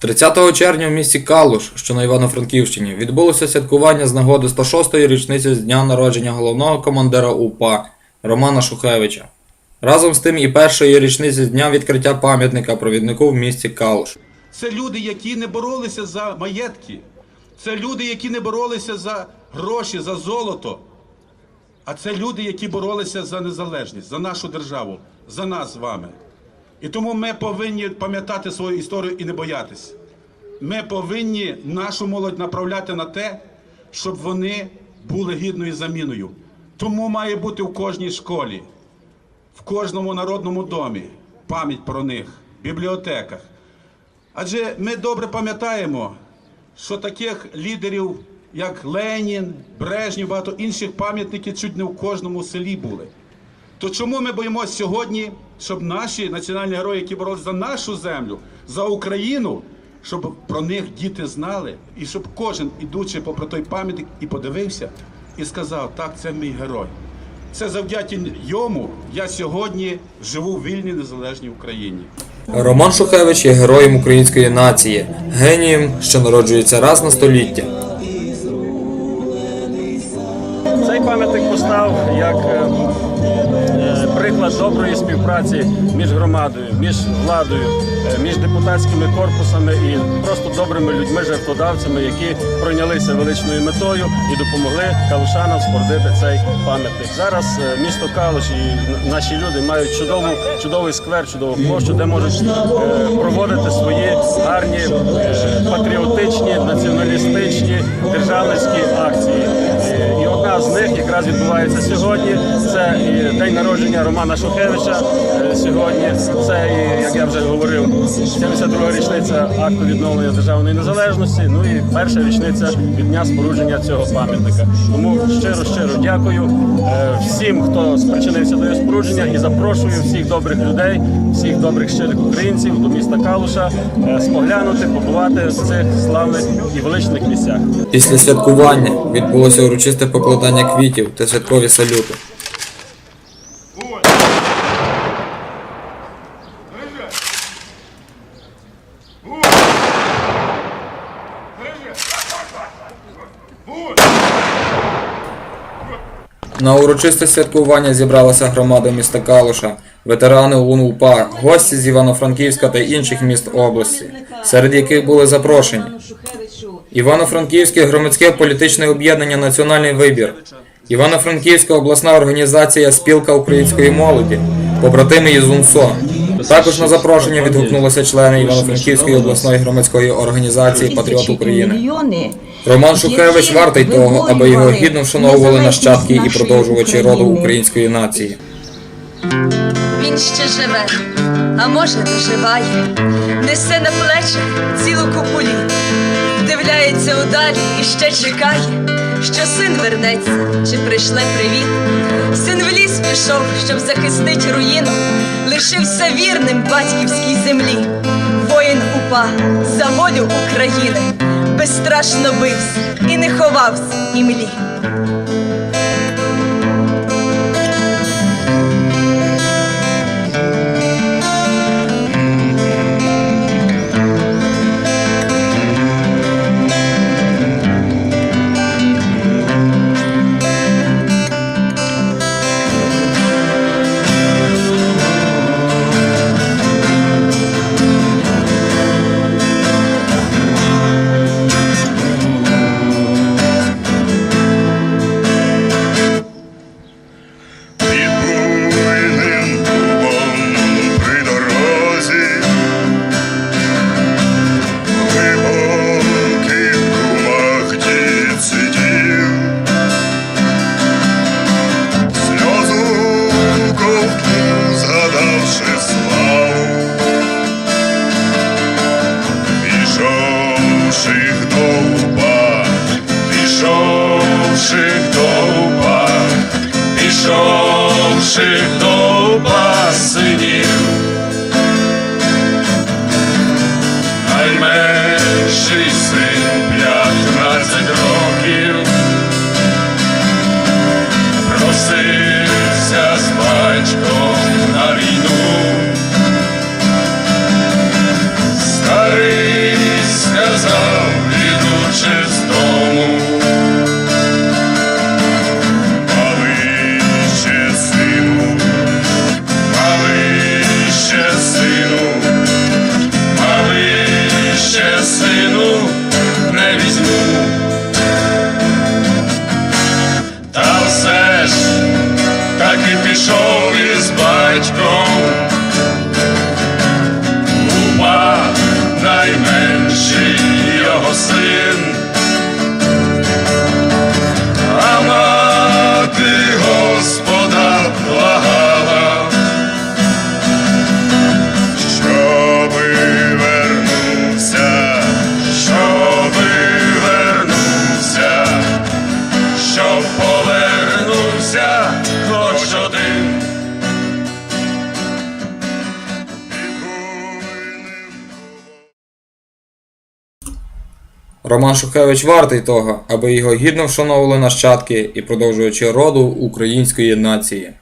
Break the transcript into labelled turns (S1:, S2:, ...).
S1: 30 червня в місті Калуш, що на Івано-Франківщині, відбулося святкування з нагоди 106-ї річниці з дня народження головного командира УПА Романа Шухевича. Разом з тим і першої річниці з дня відкриття пам'ятника провіднику в місті Калуш.
S2: Це люди, які не боролися за маєтки. Це люди, які не боролися за гроші, за золото. А це люди, які боролися за незалежність, за нашу державу, за нас з вами. І тому ми повинні пам'ятати свою історію і не боятися. Ми повинні нашу молодь направляти на те, щоб вони були гідною заміною. Тому має бути в кожній школі, в кожному народному домі пам'ять про них, бібліотеках. Адже ми добре пам'ятаємо, що таких лідерів, як Ленін, Брежнєв, багато інших пам'ятників чуть не в кожному селі були. То чому ми боїмося сьогодні, щоб наші національні герої, які боролися за нашу землю, за Україну, щоб про них діти знали, і щоб кожен, ідучи попри той пам'ятник, і подивився, і сказав, так, це мій герой. Це завдяки йому я сьогодні живу в вільній незалежній Україні.
S1: Роман Шухевич є героєм української нації, генієм, що народжується раз на століття.
S3: Цей пам'ятник постав як е, доброї співпраці між громадою, між владою, е, між депутатськими корпусами і просто добрими людьми, жертводавцями, які пройнялися величною метою і допомогли калушанам спорудити цей пам'ятник. Зараз е, місто Калуш і наші люди мають чудову, чудовий сквер, чудову площу, де можуть е, проводити свої гарні патріотичні, націоналістичні державницькі акції. Них якраз відбувається сьогодні. Це і день народження Романа Шухевича е, сьогодні. Це, і, як я вже говорив, 72-га річниця акту відновлення державної незалежності. Ну і перша річниця від дня спорудження цього пам'ятника. Тому щиро щиро дякую е, всім, хто спричинився до його спорудження, і запрошую всіх добрих людей, всіх добрих щирих українців до міста Калуша е, споглянути, побувати в цих славних і величних місцях.
S1: Після святкування відбулося урочисте покладання квітів та святкові салюти. На урочисте святкування зібралася громада міста Калуша, ветерани ОУН УПА, гості з Івано-Франківська та інших міст області, серед яких були запрошені Івано-Франківське громадське політичне об'єднання Національний вибір, Івано-Франківська обласна організація Спілка української молоді, побратими із УНСО. Також на запрошення відгукнулися члени Івано-Франківської обласної громадської організації Патріот України. Роман Шухевич вартий того, аби його гідно вшановували нащадки і продовжувачі роду української нації.
S4: Він ще живе, а може доживає, несе на плечах цілу купу літ, вдивляється удалі і ще чекає, що син вернеться, чи прийшле привіт. Син в ліс пішов, щоб захистить руїну, лишився вірним батьківській землі. Воїн упа за волю України, безстрашно бився і не ховався і
S5: Пішовши до
S1: Роман Шухевич вартий того, аби його гідно вшановували нащадки і продовжуючи роду української нації.